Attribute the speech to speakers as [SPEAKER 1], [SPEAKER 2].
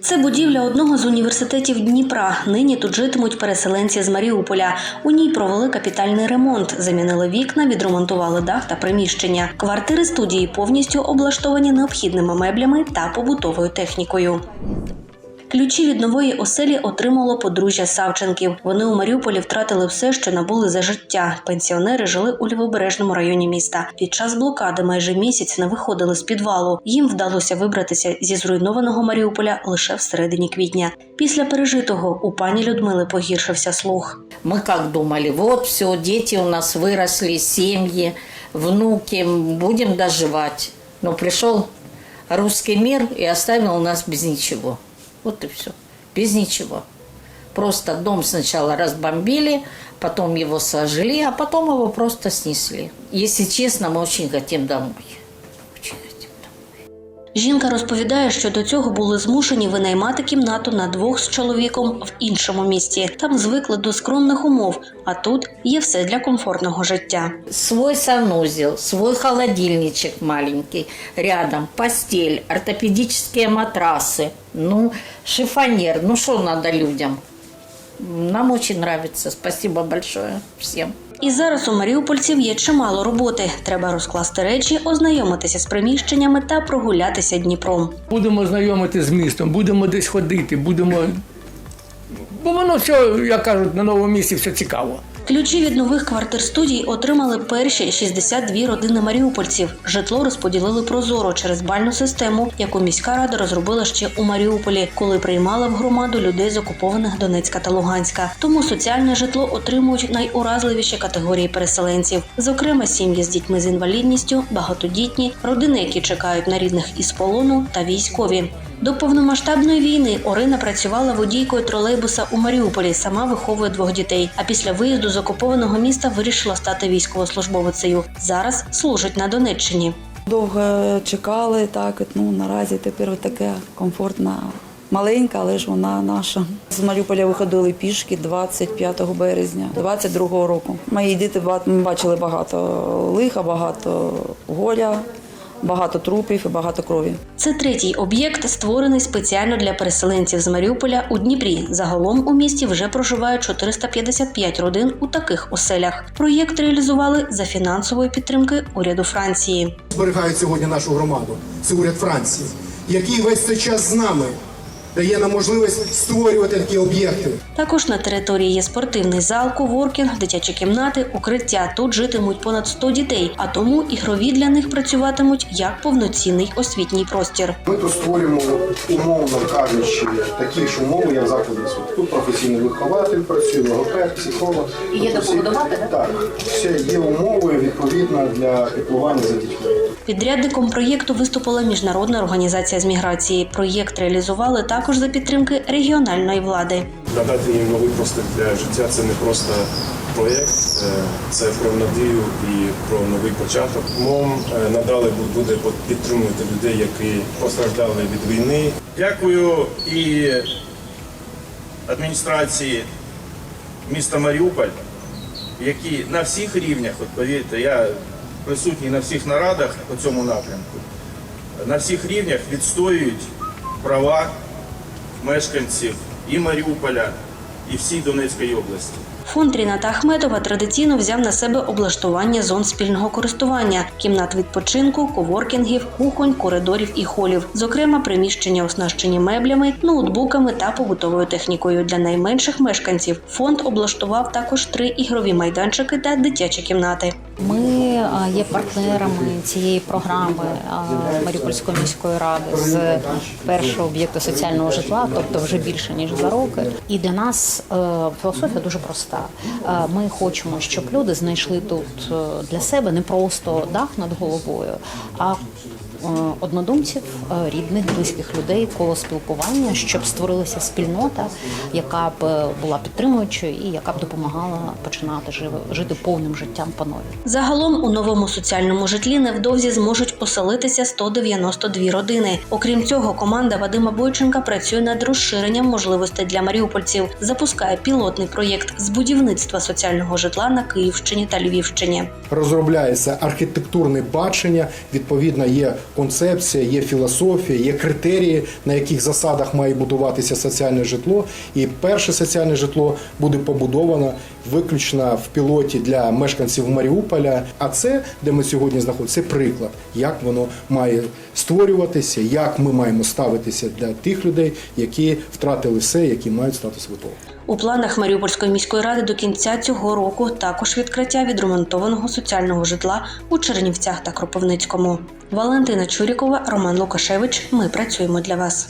[SPEAKER 1] Це будівля одного з університетів Дніпра. Нині тут житимуть переселенці з Маріуполя. У ній провели капітальний ремонт, замінили вікна, відремонтували дах та приміщення. Квартири студії повністю облаштовані необхідними меблями та побутовою технікою. Ключі від нової оселі отримало подружжя Савченків. Вони у Маріуполі втратили все, що набули за життя. Пенсіонери жили у лівобережному районі міста. Під час блокади майже місяць не виходили з підвалу. Їм вдалося вибратися зі зруйнованого Маріуполя лише в середині квітня. Після пережитого у пані Людмили погіршився слух.
[SPEAKER 2] Мы как думали, вот все, дети у нас выросли, семьи, внуки, будем доживать. Но пришел русский мир и оставил нас без ничего. Вот и все, без ничего. Просто дом сначала разбомбили, потом его сожгли, а потом его просто снесли. Если честно, мы очень хотим домой.
[SPEAKER 1] Жінка розповідає, що до цього були змушені винаймати кімнату на двох з чоловіком в іншому місті. Там звикли до скромних умов, а тут є все для комфортного життя.
[SPEAKER 2] Свой санузел, свой холодильничек маленький, рядом постель, ортопедические матрасы, ну, шифонер, ну что надо людям. Нам очень нравится, спасибо большое всем.
[SPEAKER 1] І зараз у маріупольців є чимало роботи. Треба розкласти речі, ознайомитися з приміщеннями та прогулятися Дніпром.
[SPEAKER 3] Будемо знайомити з містом, будемо десь ходити, будемо. Бо воно все, як кажуть, на новому місці все цікаво.
[SPEAKER 1] Ключі від нових квартир студій отримали перші 62 родини маріупольців. Житло розподілили прозоро через бальну систему, яку міська рада розробила ще у Маріуполі, коли приймала в громаду людей з окупованих Донецька та Луганська. Тому соціальне житло отримують найуразливіші категорії переселенців, зокрема сім'ї з дітьми з інвалідністю, багатодітні, родини, які чекають на рідних із полону та військові. До повномасштабної війни Орина працювала водійкою тролейбуса у Маріуполі. Сама виховує двох дітей. А після виїзду з окупованого міста вирішила стати військовослужбовицею. Зараз служить на Донеччині.
[SPEAKER 4] Довго чекали, так, ну, наразі тепер таке комфортна, маленька, але ж вона наша. З Маріуполя виходили пішки 25 березня 22-го року. Мої діти бачили багато лиха, багато горя, багато трупів і багато крові.
[SPEAKER 1] Це третій об'єкт, створений спеціально для переселенців з Маріуполя у Дніпрі. Загалом у місті вже проживають 455 родин у таких оселях. Проєкт реалізували за фінансової підтримки уряду Франції.
[SPEAKER 5] зберігають сьогодні нашу громаду. Це уряд Франції, який весь цей час з нами дає нам можливість створювати такі об'єкти.
[SPEAKER 1] Також на території є спортивний зал, коворкінг, дитячі кімнати, укриття. Тут житимуть понад 100 дітей, а тому ігрові для них працюватимуть як повноцінний освітній простір.
[SPEAKER 6] Ми тут створюємо, умовно кажучи, такі ж умови, як заклади освіти. Тут професійний вихователь працює, логопед, психолог. І є допомагати, так? Так, все є умови відповідно для піклування за дітьми.
[SPEAKER 1] Підрядником проєкту виступила міжнародна організація з міграції. Проєкт реалізували також за підтримки регіональної влади.
[SPEAKER 7] Надати їм новий простір для життя це не просто проєкт, е, це про надію і про новий початок. МОМ е, надалі буде підтримувати людей, які постраждали від війни. Дякую і адміністрації міста Маріуполь, які на всіх рівнях, от повірте, я присутній на всіх нарадах по цьому напрямку, на всіх рівнях відстоюють права мешканців і Маріуполя, і всій Донецької області.
[SPEAKER 1] Фонд Ріната Ахметова традиційно взяв на себе облаштування зон спільного користування, кімнат відпочинку, коворкінгів, кухонь, коридорів і холів. Зокрема, приміщення оснащені меблями, ноутбуками та побутовою технікою. Для найменших мешканців фонд облаштував також три ігрові майданчики та дитячі кімнати.
[SPEAKER 8] Ми є партнерами цієї програми Маріупольської міської ради з першого об'єкту соціального житла, тобто вже більше ніж два роки. І для нас е, філософія дуже проста. Е, Ми хочемо, щоб люди знайшли тут е, для себе не просто дах над головою, а однодумців, е, рідних, близьких людей, коло спілкування, щоб створилася спільнота, яка б е, була підтримуючою і яка б допомагала починати жити повним життям по новій.
[SPEAKER 1] Загалом у новому соціальному житлі невдовзі зможуть оселитися 192 родини. Окрім цього, команда Вадима Бойченка працює над розширенням можливостей для маріупольців, запускає пілотний проєкт з будівництва соціального житла на Київщині та Львівщині.
[SPEAKER 5] Розробляється архітектурне бачення, відповідно, є
[SPEAKER 6] концепція, є філософія, є критерії, на яких засадах має будуватися соціальне житло. І перше соціальне житло буде побудовано виключно в пілоті для мешканців Маріуполя. А це, де ми сьогодні знаходимося, це приклад, як воно має створюватися, як ми маємо ставитися для тих людей, які втратили все, які мають статус ВПО.
[SPEAKER 1] У планах Маріупольської міської ради до кінця цього року також відкриття відремонтованого соціального житла у Чернівцях та Кропивницькому. Валентина Чурікова, Роман Лукашевич. Ми працюємо для вас.